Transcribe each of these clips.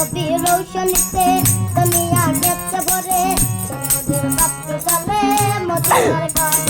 রবি রৌশনীতে দুনিয়া গেছে ভরে তোমাদের বাপ চলে মধুর গান।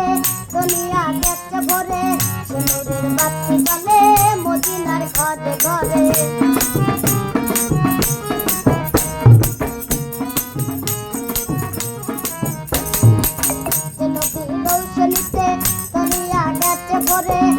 নিয়া গেছে ভরে সোনারের বাচ্চা চলে মদিনার ঘরে ঘরে। ভরে